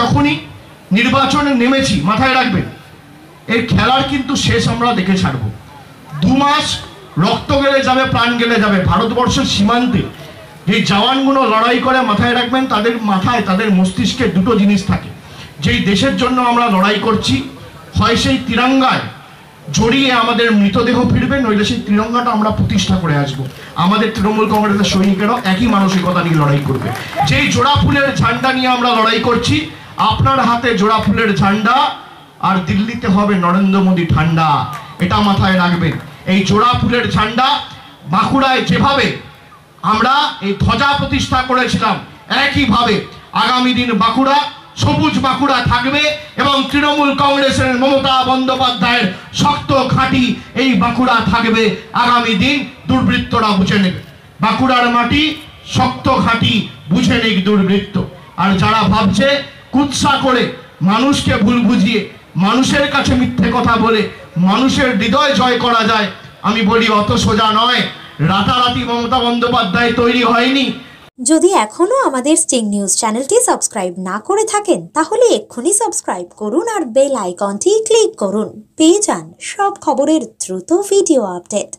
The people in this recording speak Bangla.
যখনই নির্বাচনে নেমেছি, মাথায় রাখবেন, এর খেলার কিন্তু শেষ আমরা দেখে ছাড়বো। দু মাস রক্ত গেলে যাবে, প্রাণ গেলে যাবে। ভারতবর্ষের সীমান্তে যে জওয়ানগুলো লড়াই করে মাথায় রাখবেন, তাদের মাথায়, তাদের মস্তিষ্কে দুটো জিনিস থাকে। যেই দেশের জন্য আমরা লড়াই করছি, হয় সেই তিরঙ্গায় জড়িয়ে আমাদের মৃতদেহ ফিরবে, নইলে সেই তিরঙ্গাটা আমরা প্রতিষ্ঠা করে আসব। আমাদের তৃণমূল কংগ্রেসের সৈনিকেরাও একই মানসিকতা নিয়ে লড়াই করবে। যেই জোড়া ফুলের ঝান্ডা নিয়ে আমরা লড়াই করছি আপনার হাতে জোড়া ফুলের ঝান্ডা আর দিল্লিতে হবে নরেন্দ্র মোদী ঠান্ডা। এটা মাথায় রাখবেন। এই জোড়া ফুলের ঝান্ডা বাঁকুড়ায় যেভাবে আমরা এই ধ্বজা প্রতিষ্ঠা করেছিলাম, একইভাবে আগামী দিন বাঁকুড়া, সবুজ বাঁকুড়া থাকবে এবং তৃণমূল কংগ্রেসের মমতা বন্দ্যোপাধ্যায়ের শক্ত ঘাঁটি এই বাঁকুড়া থাকবে আগামী দিন, দুর্বৃত্তরা বুঝে নেবে। বাঁকুড়ার মাটি শক্ত ঘাঁটি বুঝে নেই দুর্বৃত্ত। আর যারা ভাবছে কুৎসা করে মানুষকে ভুল বুঝিয়ে, মানুষের কাছে মিথ্যে কথা বলে, মানুষের হৃদয় জয় করা যায়। আমি বলি, অত সোজা নয়। রাতারাতি মমতা বন্দ্যোপাধ্যায় তৈরি হয়নি। যদি এখনও আমাদের স্টিং নিউজ চ্যানেলটি সাবস্ক্রাইব না করে থাকেন, তাহলে এক্ষুনি সাবস্ক্রাইব করুন আর বেল আইকনটি ক্লিক করুন। পেয়ে যান সব খবরের দ্রুত ভিডিও আপডেট।